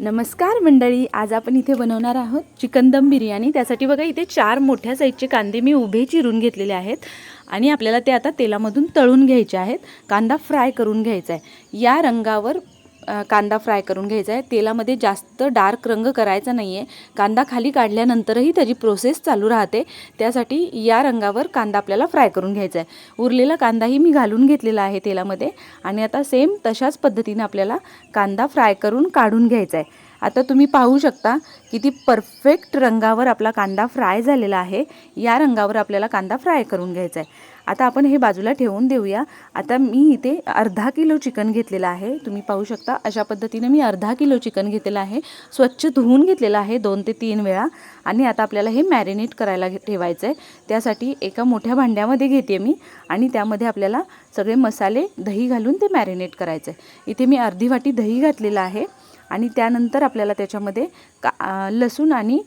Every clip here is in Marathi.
नमस्कार मंडळी आज आपण इथे बनवणार आहोत चिकन दम बिर्याणी. त्यासाठी बघा इथे चार मोठ्या साईजचे कांदे मी उभे चिरून घेतलेले आहेत आणि आपल्याला ते आता तेलामधून तळून घ्यायचे आहेत. कांदा फ्राय करून घ्यायचा आहे. या रंगावर कांदा फ्राय करून घ्यायचा आहे. तेलामध्ये जास्त डार्क रंग करायचा नाही आहे कांदा खाली काढल्यानंतरही त्याची प्रोसेस चालू राहते. त्यासाठी या रंगावर कांदा आपल्याला फ्राय करून घ्यायचा आहे. उरलेला कांदाही मी घालून घेतलेला आहे तेलामध्ये. आणि आता सेम तशाच पद्धतीने आपल्याला कांदा फ्राय करून काढून घ्यायचा आहे. आता तुम्ही पाहू शकता किती परफेक्ट रंगावर आपला कांदा फ्राय झालेला आहे. या रंगावर आपल्याला कांदा फ्राय करून घ्यायचा आहे. आता आपण हे बाजूला ठेवून देऊया. आता मी इथे अर्धा किलो चिकन घेतलेलं आहे. तुम्ही पाहू शकता अशा पद्धतीने मी अर्धा किलो चिकन घेतलेलं आहे. स्वच्छ धुवून घेतलेलं आहे दोन ते तीन वेळा. आणि आता आपल्याला हे मॅरिनेट करायला घे- ठेवायचं आहे त्यासाठी एका मोठ्या भांड्यामध्ये घेते मी. आणि त्यामध्ये आपल्याला सगळे मसाले दही घालून ते मॅरिनेट करायचं आहे इथे मी अर्धी वाटी दही घातलेलं आहे. आणि त्यानंतर आपल्याला त्याच्यामध्ये का लसूण आणि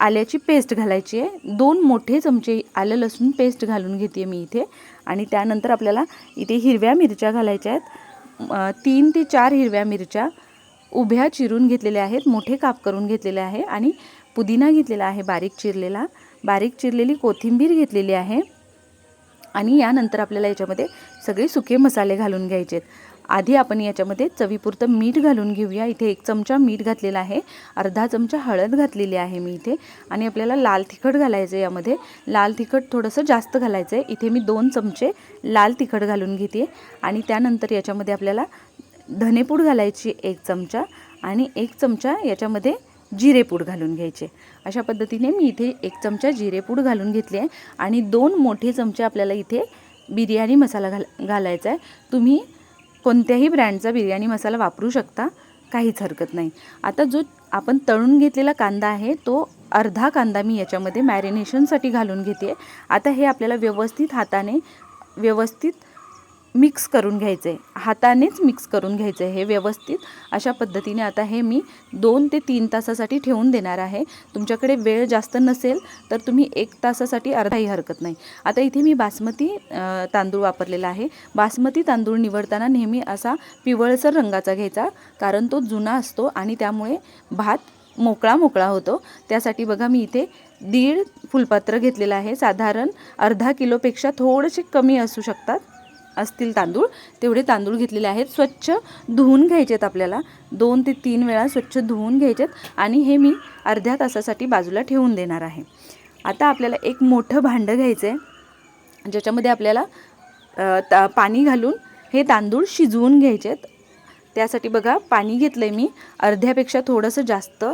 आल्याची पेस्ट घालायची आहे. दोन मोठे चमचे आलं लसूण पेस्ट घालून घेते मी इथे. आणि त्यानंतर आपल्याला इथे हिरव्या मिरच्या घालायच्या आहेत. तीन ते चार हिरव्या मिरच्या उभ्या चिरून घेतलेल्या आहेत मोठे काप करून घेतलेले आहे आणि पुदिना घेतलेला आहे बारीक चिरलेला. बारीक चिरलेली कोथिंबीर घेतलेली आहे. आणि यानंतर आपल्याला याच्यामध्ये सगळे सुके मसाले घालून घ्यायचे आहेत आधी आपण याच्यामध्ये चवीपुरतं मीठ घालून घेऊया. इथे एक चमचा मीठ घातलेला आहे. अर्धा चमचा हळद घातलेली आहे मी इथे. आणि आपल्याला लाल तिखट घालायचं आहे यामध्ये. लाल तिखट थोडंसं जास्त घालायचं आहे. इथे मी दोन चमचे लाल तिखट घालून घेते. आणि त्यानंतर याच्यामध्ये आपल्याला धनेपूड घालायची एक चमचा आणि एक चमचा याच्यामध्ये जिरेपूड घालून घ्यायचे. अशा पद्धतीने मी इथे एक चमचा जिरेपूड घालून घेतली आहे. आणि दोन मोठे चमचे आपल्याला इथे बिर्याणी मसाला घाल घालायचा आहे. तुम्ही कोणत्याही ब्रँडचा बिर्याणी मसाला वापरू शकता काहीच हरकत नाही. आता जो आपण तळून घेतलेला कांदा आहे तो अर्धा कांदा मी याच्यामध्ये मॅरिनेशनसाठी घालून घेते. आता हे आपल्याला व्यवस्थित हाताने व्यवस्थित मिक्स करून घ्यायचं आहे हातानेच मिक्स करून घ्यायचं आहे हे व्यवस्थित. अशा पद्धतीने आता हे मी दोन ते तीन तासासाठी ठेवून देणार आहे. तुमच्याकडे वेळ जास्त नसेल तर तुम्ही एक तासासाठी अर्धाही हरकत नाही. आता इथे मी बासमती तांदूळ वापरलेला आहे. बासमती तांदूळ निवडताना नेहमी असा पिवळसर रंगाचा घ्यायचा कारण तो जुना असतो आणि त्यामुळे भात मोकळा मोकळा होतो. त्यासाठी बघा मी इथे दीड फुलपात्र घेतलेलं आहे. साधारण अर्धा किलोपेक्षा थोडेसे कमी असू शकतात. असतील तांदूळ तेवढे तांदूळ घेतलेले आहेत. स्वच्छ धुवून घ्यायचेत आपल्याला. दोन ते तीन वेळा स्वच्छ धुवून घ्यायचेत आणि हे मी अर्ध्या तासासाठी बाजूला ठेवून देणार आहे. आता आपल्याला एक मोठं भांडं घ्यायचं आहे ज्याच्यामध्ये आपल्याला ता पाणी घालून हे तांदूळ शिजवून घ्यायचेत. त्यासाठी बघा पाणी घेतलं आहे मी. अर्ध्यापेक्षा थोडंसं जास्त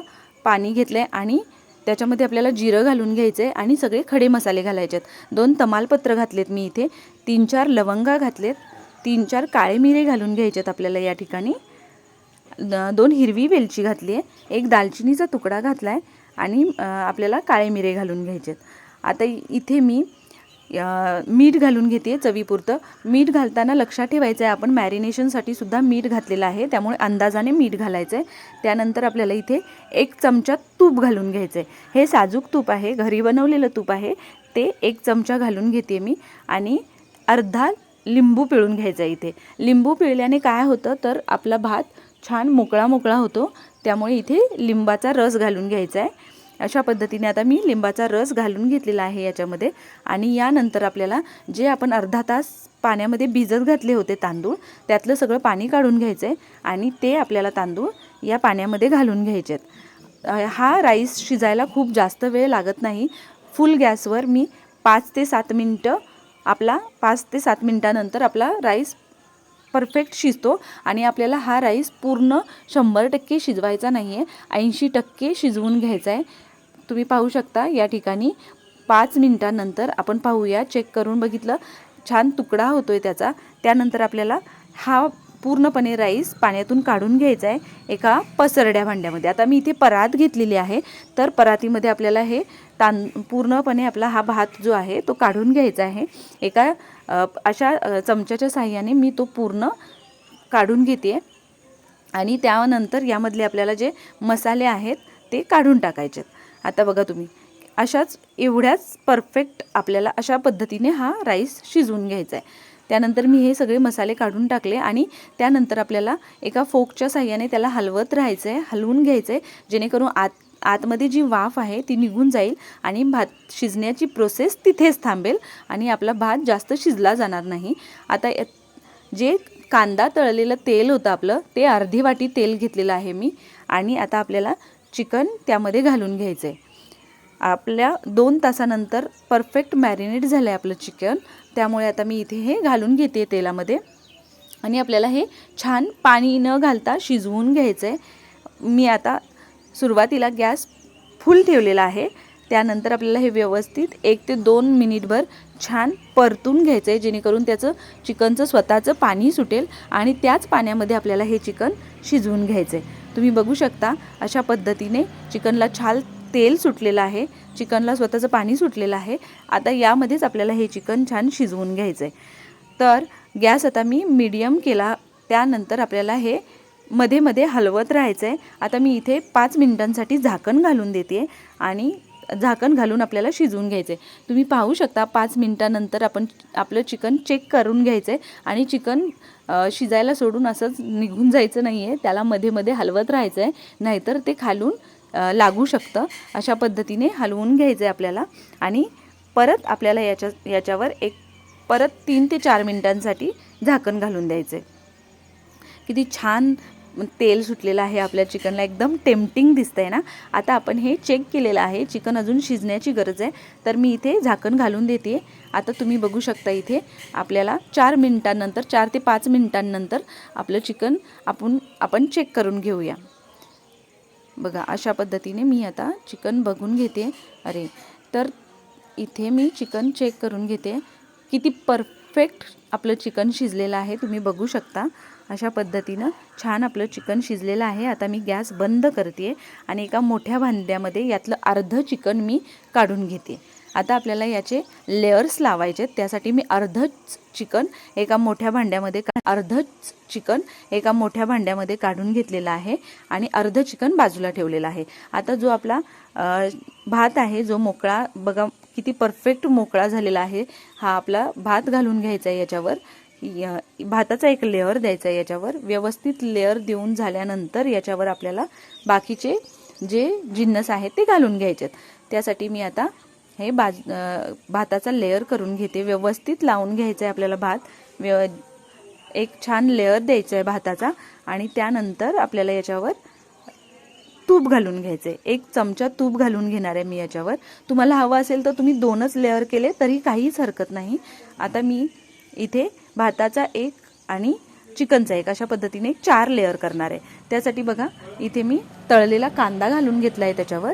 पाणी घेतलं आहे आणि त्याच्यामध्ये आपल्याला जिरं घालून घ्यायचं आहे आणि सगळे खडे मसाले घालायचे आहेत दोन तमालपत्र घातलेत मी इथे. तीन चार लवंगा घातलेत. तीन चार काळे मिरे घालून घ्यायचे आहेत आपल्याला या ठिकाणी. दोन हिरवी वेलची घातली आहे. एक दालचिनीचा तुकडा घातला आहे आणि आपल्याला काळे मिरे घालून घ्यायचे आहेत आता इथे मी मीठ घालून घेते चवीपुरतं. मीठ घालताना लक्षात ठेवायचं आहे आपण मॅरिनेशनसाठी सुद्धा मीठ घातलेलं आहे. त्यामुळे अंदाजाने मीठ घालायचं आहे त्यानंतर आपल्याला इथे एक चमचा तूप घालून घ्यायचं आहे हे साजूक तूप आहे घरी बनवलेलं तूप आहे. ते एक चमचा घालून घेते मी आणि अर्धा लिंबू पिळून घ्यायचा आहे इथे. लिंबू पिळल्याने काय होतं तर आपला भात छान मोकळा मोकळा होतो. त्यामुळे इथे लिंबाचा रस घालून घ्यायचा आहे अशा पद्धतीने आता मी लिंबाचा रस घालून घेतलेला आहे याच्यामध्ये. आणि यानंतर आपल्याला जे आपण अर्धा तास पाण्यामध्ये भिजत घातले होते तांदूळ त्यातलं सगळं पाणी काढून घ्यायचं आहे आणि ते आपल्याला तांदूळ या पाण्यामध्ये घालून घ्यायचे आहेत हा राईस शिजायला खूप जास्त वेळ लागत नाही. फुल गॅसवर मी पाच ते सात मिनटं आपला पाच ते सात मिनटानंतर आपला राईस परफेक्ट शिजतो आणि आपल्याला हा राईस पूर्ण शंभर टक्के शिजवायचा नाही आहे ऐंशी टक्के शिजवून घ्यायचा आहे तुम्ही पाहू शकता या ठिकाणी पाच मिनटानंतर आपण पाहूया चेक करून बघितलं. छान तुकडा होतो आहे त्याचा. त्यानंतर आपल्याला हा पूर्णपणे राईस पाण्यातून काढून घ्यायचा आहे एका पसरड्या भांड्यामध्ये. आता मी इथे परात घेतलेली आहे. तर परातीमध्ये आपल्याला हे तां पूर्णपणे आपला हा भात जो आहे तो काढून घ्यायचा आहे. एका अशा चमच्याच्या साह्याने मी तो पूर्ण काढून घेते. आणि त्यानंतर यामधले आपल्याला जे मसाले आहेत ते काढून टाकायचे. आता बघा तुम्ही अशाच एवढ्याच परफेक्ट आपल्याला अशा पद्धतीने हा राईस शिजवून घ्यायचा आहे. त्यानंतर मी हे सगळे मसाले काढून टाकले आणि त्यानंतर आपल्याला एका फोकच्या साह्याने त्याला हलवत राहायचं आहे हलवून घ्यायचं आहे जेणेकरून आत आतमध्ये जी वाफ आहे ती निघून जाईल आणि भात शिजण्याची प्रोसेस तिथेच थांबेल आणि आपला भात जास्त शिजला जाणार नाही. आता जे कांदा तळलेलं तेल होतं आपलं ते अर्धी वाटी तेल घेतलेलं आहे मी आणि आता आपल्याला चिकन त्यामध्ये घालून घ्यायचं आहे आपल्या दोन तासानंतर परफेक्ट मॅरिनेट झालं आहे आपलं चिकन. त्यामुळे आता मी इथे हे घालून घेते तेलामध्ये. आणि आपल्याला हे छान पाणी न घालता शिजवून घ्यायचं आहे मी आता सुरुवातीला गॅस फुल ठेवलेला आहे. त्यानंतर आपल्याला हे व्यवस्थित एक ते दोन मिनिटभर छान परतून घ्यायचं आहे जेणेकरून त्याचं चिकनचं स्वतःचं पाणी सुटेल आणि त्याच पाण्यामध्ये आपल्याला हे चिकन शिजवून घ्यायचं आहे तुम्ही बघू शकता अशा पद्धतीने चिकनला छान तेल सुटलेलं आहे चिकनला स्वतःचं पाणी सुटलेलं आहे. आता यामध्येच आपल्याला हे चिकन छान शिजवून घ्यायचं आहे तर गॅस आता मी मीडियम केला त्यानंतर आपल्याला हे मध्ये मध्ये हलवत राहायचं आहे आता मी इथे पाच मिनिटांसाठी झाकण घालून देते आणि झाकण घालून आपल्याला शिजवून घ्यायचं आहे तुम्ही पाहू शकता पाच मिनटानंतर आपण आपलं चिकन चेक करून घ्यायचं आहे आणि चिकन शिजायला सोडून असंच निघून जायचं नाही आहे त्याला मध्ये मध्ये हलवत राहायचं आहे नाहीतर ते खालून लागू शकतं. अशा पद्धतीने हलवून घ्यायचं आहे आपल्याला. आणि परत आपल्याला याच्या याच्यावर एक परत तीन ते चार मिनटांसाठी झाकण घालून द्यायचं आहे किती छान तेल सुटलेलं आहे आपल्या चिकनला. एकदम टेम्पटिंग दिसतं आहे ना? आता आपण हे चेक केलेलं आहे. चिकन अजून शिजण्याची गरज आहे. तर मी इथे झाकण घालून देते. आता तुम्ही बघू शकता इथे आपल्याला चार मिनिटांनंतर चार ते पाच मिनिटांनंतर आपलं चिकन आपण आपण चेक करून घेऊया. बघा अशा पद्धतीने मी आता चिकन बघून घेते. अरे तर इथे मी चिकन चेक करून घेते. किती परफेक्ट आपलं चिकन शिजलेलं आहे. तुम्ही बघू शकता. अशा पद्धतीनं छान आपलं चिकन शिजलेलं आहे. आता मी गॅस बंद करते आणि एका मोठ्या भांड्यामध्ये यातलं अर्धं चिकन मी काढून घेते. आता आपल्याला याचे लेअर्स लावायचे आहेत. त्यासाठी मी अर्धच चिकन एका मोठ्या भांड्यामध्ये का अर्धच चिकन एका मोठ्या भांड्यामध्ये काढून घेतलेलं आहे आणि अर्धं चिकन बाजूला ठेवलेलं आहे. आता जो आपला भात आहे जो मोकळा बघा किती परफेक्ट मोकळा झालेला आहे हा आपला भात घालून घ्यायचा आहे याच्यावर. भाताचा एक लेअर द्यायचा आहे याच्यावर. व्यवस्थित लेअर देऊन झाल्यानंतर याच्यावर आपल्याला बाकीचे जे जिन्नस आहेत ते घालून घ्यायचे आहेत त्यासाठी मी आता हे बाज भाताचा लेअर करून घेते. व्यवस्थित लावून घ्यायचं आहे आपल्याला भात. व्यव एक छान लेअर द्यायचा आहे भाताचा आणि त्यानंतर आपल्याला याच्यावर तूप घालून घ्यायचं आहे एक चमचा तूप घालून घेणार आहे मी याच्यावर. तुम्हाला हवं असेल तर तुम्ही दोनच लेअर केले तरी काहीच हरकत नाही. आता मी इथे भाताचा एक आणि चिकनचा एक अशा पद्धतीने चार लेअर करणार आहे. त्यासाठी बघा इथे मी तळलेला कांदा घालून घेतला आहे त्याच्यावर.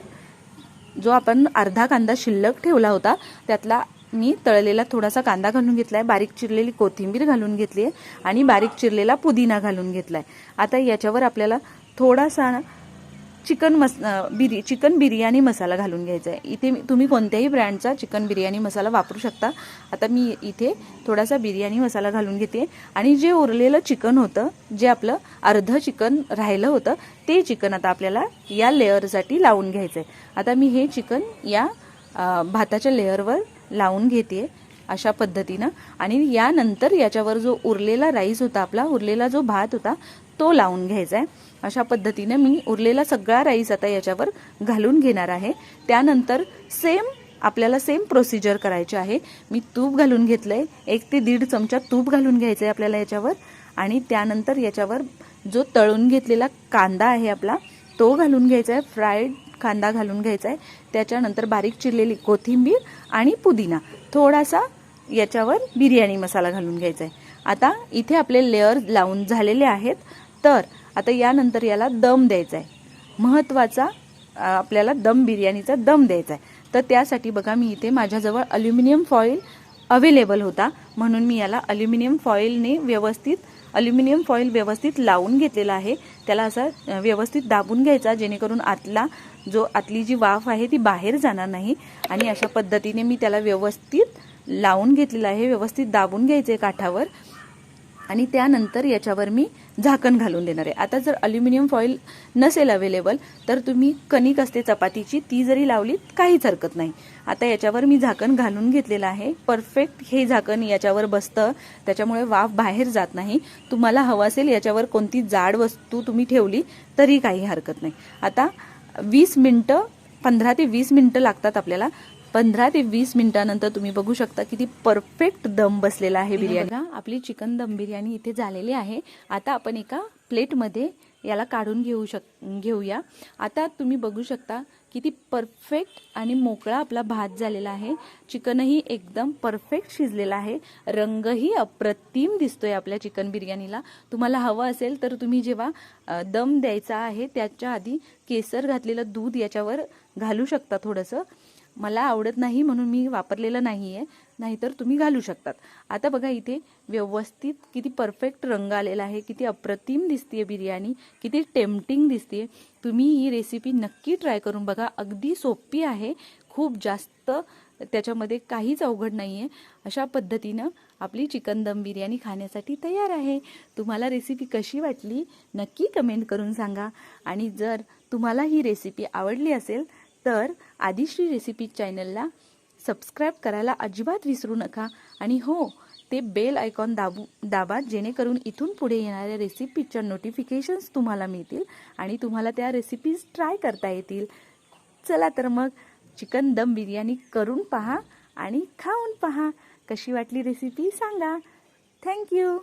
जो आपण अर्धा कांदा शिल्लक ठेवला होता त्यातला मी तळलेला थोडासा कांदा घालून घेतला आहे बारीक चिरलेली कोथिंबीर घालून घेतली आहे आणि बारीक चिरलेला पुदिना घालून घेतला आहे आता याच्यावर आपल्याला थोडासा चिकन मस बिरी चिकन बिर्याणी मसाला घालून घ्यायचा आहे. इथे मी- तुम्ही कोणत्याही ब्रँडचा चिकन बिर्याणी मसाला वापरू शकता. आता मी इथे थोडासा बिर्याणी मसाला घालून घेते. आणि जे उरलेलं चिकन होतं जे आपलं अर्धं चिकन राहिलं होतं ते चिकन आता आपल्याला या लेअरसाठी लावून घ्यायचं आहे आता मी हे चिकन या भाताच्या लेअरवर लावून घेते अशा पद्धतीनं. आणि यानंतर याच्यावर जो उरलेला राईस होता आपला उरलेला जो भात होता तो लावून घ्यायचा आहे अशा पद्धतीने मी उरलेला सगळा राईस आता याच्यावर घालून घेणार आहे. त्यानंतर सेम आपल्याला सेम प्रोसिजर करायची आहे. मी तूप घालून घेतलं आहे एक ते दीड चमचा तूप घालून घ्यायचं आहे आपल्याला याच्यावर. आणि त्यानंतर याच्यावर जो तळून घेतलेला कांदा आहे आपला तो घालून घ्यायचा आहे फ्राईड कांदा घालून घ्यायचा आहे त्याच्यानंतर बारीक चिरलेली कोथिंबीर आणि पुदिना. थोडासा याच्यावर बिर्याणी मसाला घालून घ्यायचा आहे आता इथे आपले लेअर लावून झालेले आहेत. तर आता यानंतर याला दम द्यायचा आहे महत्त्वाचा आपल्याला दम बिर्याणीचा दम द्यायचा आहे तर त्यासाठी बघा मी इथे माझ्याजवळ अल्युमिनियम फॉईल अवेलेबल होता. म्हणून मी याला अल्युमिनियम फॉईलने व्यवस्थित अल्युमिनियम फॉईल व्यवस्थित लावून घेतलेला आहे. त्याला असा व्यवस्थित दाबून घ्यायचा जेणेकरून आतला जो आतली जी वाफ आहे ती बाहेर जाणार नाही. आणि अशा पद्धतीने मी त्याला व्यवस्थित लावून घेतलेलं आहे व्यवस्थित दाबून घ्यायचे काठावर. आणि त्यानंतर याच्यावर मी झाकण घालून देणार आहे. आता जर अल्युमिनियम फॉईल नसेल अवेलेबल तर तुम्ही कणिक असते चपातीची ती जरी लावली काहीच हरकत नाही. आता याच्यावर मी झाकण घालून घेतलेलं आहे. परफेक्ट हे झाकण याच्यावर बसतं. त्याच्यामुळे वाफ बाहेर जात नाही. तुम्हाला हवं असेल याच्यावर कोणती जाड वस्तू तुम्ही ठेवली तरी काही हरकत नाही. आता वीस मिनटं पंधरा ते वीस मिनटं लागतात आपल्याला. पंधरा ते वीस मिनिटानंतर तुम्ही बघू शकता किती परफेक्ट दम बसलेला आहे बिर्याणी. आपली चिकन दम बिर्याणी इथे झालेली आहे. आता आपण एका प्लेटमध्ये याला काढून घेऊ शक घेऊया. आता तुम्ही बघू शकता किती परफेक्ट आणि मोकळा आपला भात झालेला आहे. चिकनही एकदम परफेक्ट शिजलेला आहे. रंगही अप्रतिम दिसतोय आपल्या चिकन बिर्याणीला. तुम्हाला हवं असेल तर तुम्ही जेव्हा दम द्यायचा आहे त्याच्या आधी केसर घातलेलं दूध याच्यावर घालू शकता थोडंसं. मला आवडत नाही म्हणून मी वापरलेलं नाही आहे नाहीतर तुम्ही घालू शकतात. आता बघा इथे व्यवस्थित किती परफेक्ट रंग आलेला आहे किती अप्रतिम दिसते बिर्याणी किती टेम्पटिंग दिसते तुम्ही ही रेसिपी नक्की ट्राय करून बघा. अगदी सोपी आहे. खूप जास्त त्याच्यामध्ये काहीच अवघड नाही आहे अशा पद्धतीनं आपली चिकन दम बिर्याणी खाण्यासाठी तयार आहे. तुम्हाला रेसिपी कशी वाटली नक्की कमेंट करून सांगा. आणि जर तुम्हाला ही रेसिपी आवडली असेल तर आदिश्री रेसिपी चॅनलला सबस्क्राईब करायला अजिबात विसरू नका. आणि हो ते बेल आयकॉन दाबू दाबा जेणेकरून इथून पुढे येणाऱ्या रेसिपीच्या नोटिफिकेशन्स तुम्हाला मिळतील आणि तुम्हाला त्या रेसिपीज ट्राय करता येतील. चला तर मग चिकन दम बिर्याणी करून पहा आणि खाऊन पहा. कशी वाटली रेसिपी सांगा. थँक्यू